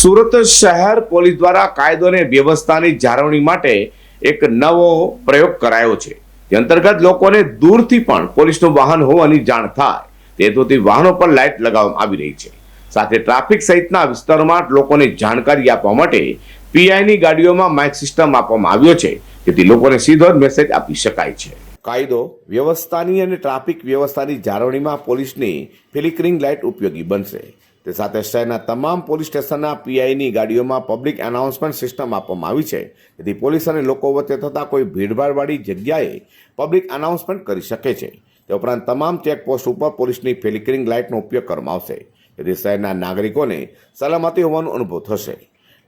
સુરત શહેર પોલીસ દ્વારા કાયદો અને વ્યવસ્થાની જાળવણી માટે એક નવો પ્રયોગ કરાયો છે. જે અંતર્ગત લોકોને દૂરથી પણ પોલીસનું વાહન હોવાની જાણ થાય, તે હેતુથી વાહનો પર લાઇટ લગાવવામાં આવી રહી છે. સાથે ટ્રાફિક સહિતના વિસ્તારોમાં લોકોને જાણકારી આપવા માટે પીઆઈની ગાડીઓમાં માઇક સિસ્ટમ આપવામાં આવ્યો છે. જેથી લોકોને સીધો જ મેસેજ આપી શકાય છે. કાયદો, વ્યવસ્થાની અને ટ્રાફિક વ્યવસ્થાની જાળવણીમાં પોલીસની ફિલિકરિંગ લાઇટ ઉપયોગી બનશે. તે સાથે શહેરના તમામ પોલીસ સ્ટેશનના પીઆઈની ગાડીઓમાં પબ્લિક એનાઉન્સમેન્ટ સિસ્ટમ આપવામાં આવી છે. જેથી પોલીસ અને લોકો વચ્ચે થતા કોઈ ભીડભાડવાળી જગ્યાએ પબ્લિક એનાઉન્સમેન્ટ કરી શકે છે. તે ઉપરાંત તમામ ચેકપોસ્ટ ઉપર પોલીસની ફિલિકરિંગ લાઇટનો ઉપયોગ કરવામાં આવશે. જેથી શહેરના નાગરિકોને સલામતી હોવાનો અનુભવ થશે.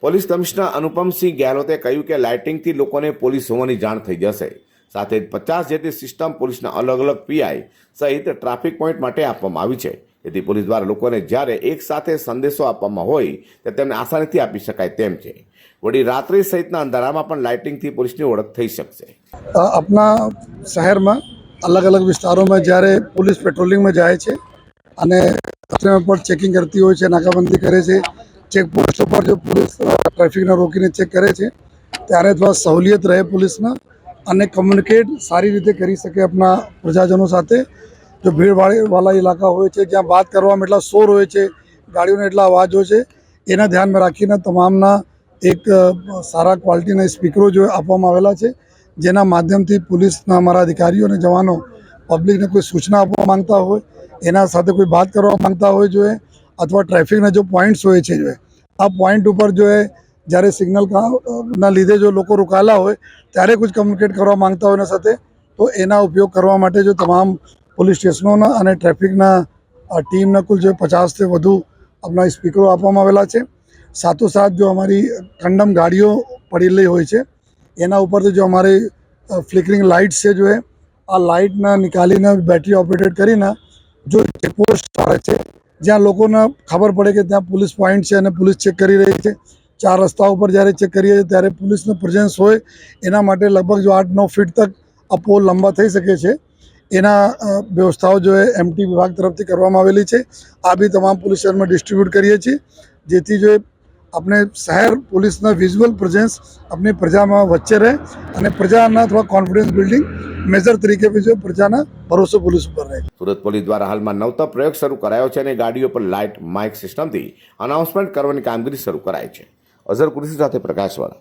પોલીસ કમિશનર અનુપમસિંહ ગેહલોતે કહ્યું કે લાઇટિંગથી લોકોને પોલીસ હોવાની જાણ થઈ જશે. સાથે પચાસ જેટલી સિસ્ટમ પોલીસના અલગ અલગ પીઆઈ સહિત ટ્રાફિક પોઈન્ટ માટે આપવામાં આવી છે. જેથી પોલીસ દ્વારા લોકોને જ્યારે એક સાથે સંદેશો આપવામાં હોય તે તેમને આસાનીથી આપી શકાય તેમ છે. વળી રાત્રિ સહિતના અંધારામાં પણ લાઇટિંગથી પોલીસની ઓળખ થઈ શકશે. આપણા શહેરમાં અલગ અલગ વિસ્તારોમાં જ્યારે પોલીસ પેટ્રોલિંગમાં જાય છે અને પણ ચેકિંગ કરતી હોય છે, નાકાબંધી કરે છે ચેકપોસ્ટ ઉપર જો પોલીસ ટ્રાફિકને રોકીને ચેક કરે છે, ત્યારે થોડા સહુલિયત રહે પોલીસના અને કમ્યુનિકેટ સારી રીતે કરી શકે આપણા પ્રજાજનો સાથે જો ભીડભાડ વાળા ઇલાકા હોય છે, જ્યાં વાત કરવામાં એટલા શોર હોય છે, ગાડીઓને એટલા અવાજ હોય છે, એના ધ્યાનમાં રાખીને તમામના એક સારા ક્વોલિટીના સ્પીકરો જો આપવામાં આવેલા છે, જેના માધ્યમથી પોલીસના અમારા અધિકારીઓ અને જવાનો પબ્લિકને કોઈ સૂચના આપવા માંગતા હોય, એના સાથે કોઈ વાત કરવા માંગતા હોય જોઈએ અથવા ટ્રાફિકના જો પોઈન્ટ્સ હોય છે જોઈએ આ પોઈન્ટ ઉપર જો જ્યારે સિગ્નલ ના લીધે જો લોકો રોકાયેલા હોય, ત્યારે કોઈ કમ્યુનિકેટ કરવા માંગતા હોય એના સાથે, તો એના ઉપયોગ કરવા માટે જો તમામ પોલીસ સ્ટેશનોના અને ટ્રાફિકના ટીમના કુલ જે પચાસથી વધુ આપણા સ્પીકરો આપવામાં આવેલા છે. સાથોસાથ જો અમારી કંડમ ગાડીઓ પડેલી હોય છે, એના ઉપરથી જો અમારી ફ્લિકરિંગ લાઇટ્સ છે જો એ, આ લાઇટના નિકાલીને બેટરી ઓપરેટેડ કરીને જો ચેકપોસ્ટ આવે છે, જ્યાં લોકોને ખબર પડે કે ત્યાં પોલીસ પોઈન્ટ છે અને પોલીસ ચેક કરી રહી છે. ચાર રસ્તા ઉપર જ્યારે ચેક કરીએ છીએ ત્યારે પોલીસનું પ્રેઝન્સ હોય, એના માટે લગભગ જો આઠ નવ ફીટ તક આ પોલ લંબા થઈ શકે છે. એના વ્યવસ્થાઓ જો એમટી વિભાગ તરફથી કરવામાં આવેલી છે, આ બી તમામ પોલીસ સ્ટેશનમાં ડિસ્ટ્રીબ્યુટ કરીએ છીએ, જેથી જો આપણે શહેર પોલીસના વિઝ્યુઅલ પ્રેઝન્સ આપણી પ્રજામાં વચ્ચે રહે અને પ્રજાના થોડા કોન્ફિડન્સ બિલ્ડિંગ મેજર તરીકે બી જો પ્રજાના ભરોસો પોલીસ ઉપર રહે. સુરત પોલીસ દ્વારા હાલમાં નવતા પ્રયોગ શરૂ કરાયો છે અને ગાડીઓ પર લાઇટ, માઇક સિસ્ટમથી અનાઉન્સમેન્ટ કરવાની કામગીરી શરૂ કરાઈ છે. અઝર કુરશી સાથે પ્રકાશવાળા.